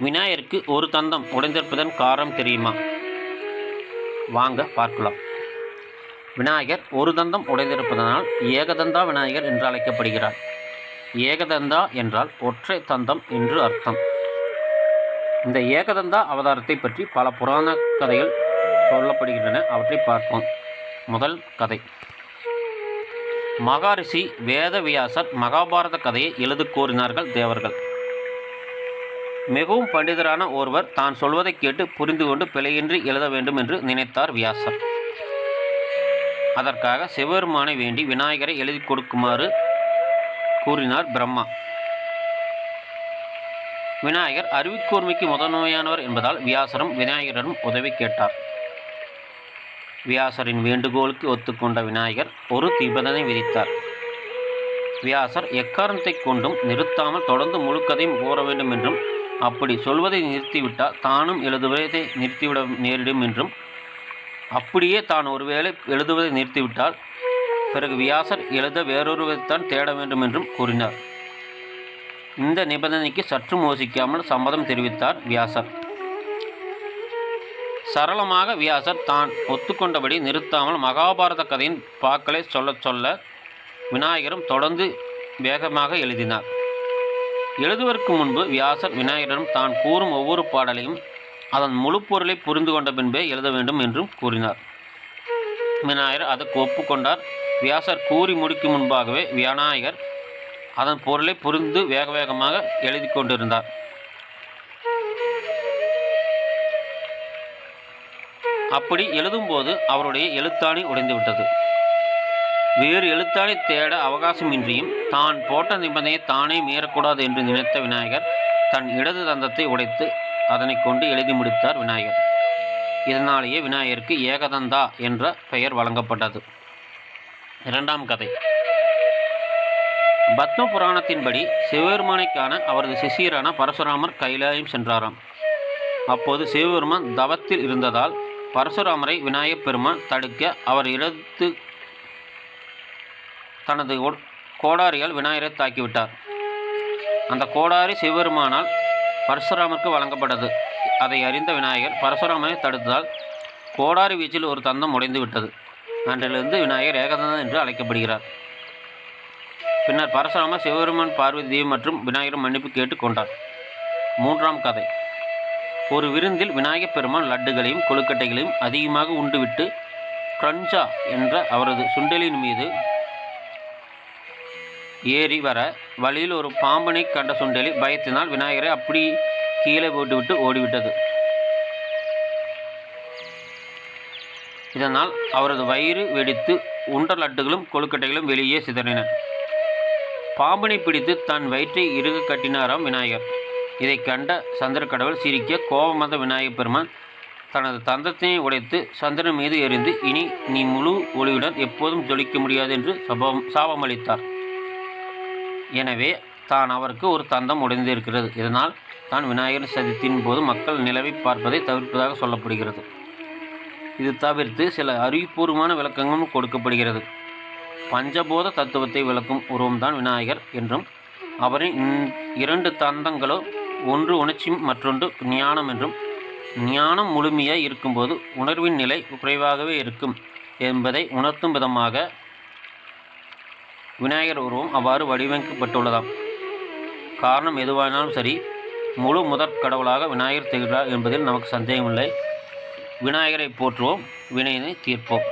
விநாயகருக்கு ஒரு தந்தம் உடைந்திருப்பதன் காரணம் தெரியுமா? வாங்க பார்க்கலாம். விநாயகர் ஒரு தந்தம் உடைந்திருப்பதனால் ஏகதந்தா விநாயகர் என்று அழைக்கப்படுகிறார். ஏகதந்தா என்றால் ஒற்றை தந்தம் என்று அர்த்தம். இந்த ஏகதந்தா அவதாரத்தை பற்றி பல புராண கதைகள் சொல்லப்படுகின்றன. அவற்றை பார்ப்போம். முதல் கதை. மகாரிஷி வேதவியாசர் மகாபாரத கதையை எழுது கோரினார்கள் தேவர்கள். மிகவும் பண்டிதரான ஒருவர் தான் சொல்வதை கேட்டு புரிந்து கொண்டு பிழையின்றி எழுத வேண்டும் என்று நினைத்தார் வியாசர். அதற்காக சிவபெருமானை வேண்டி விநாயகரை எழுதி கொடுக்குமாறு கூறினார் பிரம்மா. விநாயகர் அறிவுக்கூர்மைக்கு முதன்மையானவர் என்பதால் வியாசரும் விநாயகரிடம் உதவி கேட்டார். வியாசரின் வேண்டுகோளுக்கு ஒத்துக்கொண்ட விநாயகர் ஒரு நிபந்தனை விதித்தார் வியாசர் எக்காரணத்தை கொண்டும் நிறுத்தாமல் தொடர்ந்து முழுக்கதையும் கூற வேண்டும் என்றும் அப்படி சொல்வதை நிறுத்திவிட்டால் தானும் எழுதுவதை நிறுத்திவிட நேரிடும் என்றும் அப்படியே தான் ஒருவேளை எழுதுவதை நிறுத்திவிட்டால் பிறகு வியாசர் எழுத வேறொருவரைத்தான் தேட வேண்டும் என்றும் கூறினார். இந்த நிபந்தனைக்கு சற்றும் யோசிக்காமல் சம்மதம் தெரிவித்தார் வியாசர். சரளமாக வியாசர் தான் ஒத்துக்கொண்டபடி நிறுத்தாமல் மகாபாரத கதையின் பாக்களை சொல்ல சொல்ல விநாயகரும் தொடர்ந்து வேகமாக எழுதினார். எழுதுவதற்கு முன்பு வியாசர் விநாயகரிடம் தான் கூறும் ஒவ்வொரு பாடலையும் அதன் முழு பொருளை புரிந்து கொண்ட பின்பே எழுத வேண்டும் என்றும் கூறினார். விநாயகர் அதற்கு ஒப்புக்கொண்டார் வியாசர் கூறி முடிக்கும் முன்பாகவே விநாயகர் அதன் பொருளை புரிந்து வேக வேகமாக எழுதி கொண்டிருந்தார். அப்படி எழுதும்போது அவருடைய எழுத்தாணி உடைந்துவிட்டது வேறு எழுத்தாளி தேட அவகாசமின்றியும் தான் போட்ட நிபந்தனையை தானே மீறக்கூடாது என்று நினைத்த விநாயகர் தன் இடது தந்தத்தை உடைத்து அதனை கொண்டு எழுதி முடித்தார் விநாயகர். இதனாலேயே விநாயகருக்கு ஏகதந்தா என்ற பெயர் வழங்கப்பட்டது. இரண்டாம் கதை. பத்ம புராணத்தின்படி சிவபெருமானைக்கான அவரது சிசியரான பரசுராமர் கைலாயம் சென்றாராம். அப்போது சிவபெருமான் தவத்தில் இருந்ததால் பரசுராமரை விநாயகப் பெருமான் தடுக்க அவர் இடத்து தனது கோடாரியால் விநாயகரை தாக்கிவிட்டார். அந்த கோடாரி சிவபெருமானால் பரசுராமருக்கு வழங்கப்பட்டது. அதை அறிந்த விநாயகர் பரசுராமனை தடுத்ததால் கோடாரி வீச்சில் ஒரு தந்தம் உடைந்து விட்டது அன்றிலிருந்து விநாயகர் ஏகதந்தன் என்று அழைக்கப்படுகிறார். பின்னர் பரசுராமர் சிவபெருமான் பார்வதி தேவி மற்றும் விநாயகர் மன்னிப்பு கேட்டுக் கொண்டார். மூன்றாம் கதை. ஒரு விருந்தில் விநாயகப் பெருமான் லட்டுகளையும் கொழுக்கட்டைகளையும் அதிகமாக உண்டுவிட்டு கிரஞ்சா என்ற அவரது சுண்டலின் மீது ஏறி வர வழியில் ஒரு பாம்பனை கண்ட சுண்டலி பயத்தினால் விநாயகரை அப்படி கீழே போட்டுவிட்டு ஓடிவிட்டது. இதனால் அவரது வயிறு வெடித்து உண்ட லட்டுகளும் கொழுக்கட்டைகளும் வெளியே சிதறின. பாம்பனை பிடித்து தன் வயிற்றை இறுக கட்டினாராம் விநாயகர். இதைக் கண்ட சந்திரக்கடவுள் சிரிக்க கோபமந்த விநாயகப் பெருமான் தனது தந்தத்தினை உடைத்து சந்திரன் மீது எறிந்து இனி நீ முழு ஒளியுடன் எப்போதும் ஜொலிக்க முடியாது என்று சபம் சாபமளித்தார். எனவே தான் அவருக்கு ஒரு தந்தம் உடைந்திருக்கிறது. இதனால் தான் விநாயகர் சதுர்த்தியின் போது மக்கள் நிலவை பார்ப்பதை தவிர்ப்பதாக சொல்லப்படுகிறது. இது தவிர்த்து சில அறிவுபூர்வமான விளக்கங்களும் கொடுக்கப்படுகிறது. பஞ்சபோத தத்துவத்தை விளக்கும் உருவம்தான் விநாயகர் என்றும் அவரின் இரண்டு தந்தங்களோ ஒன்று உணர்ச்சி மற்றொன்று ஞானம் என்றும் ஞானம் முழுமையாக இருக்கும்போது உணர்வின் நிலை குறைவாகவே இருக்கும் என்பதை உணர்த்தும் விதமாக விநாயகர் உருவம் அவ்வாறு வடிவமைக்கப்பட்டுள்ளதாம். காரணம் எதுவானாலும் சரி முழு முதற் கடவுளாக விநாயகர் திகழ்கிறார் என்பதில் நமக்கு சந்தேகமில்லை. விநாயகரை போற்றுவோம் வினையினை தீர்ப்போம்.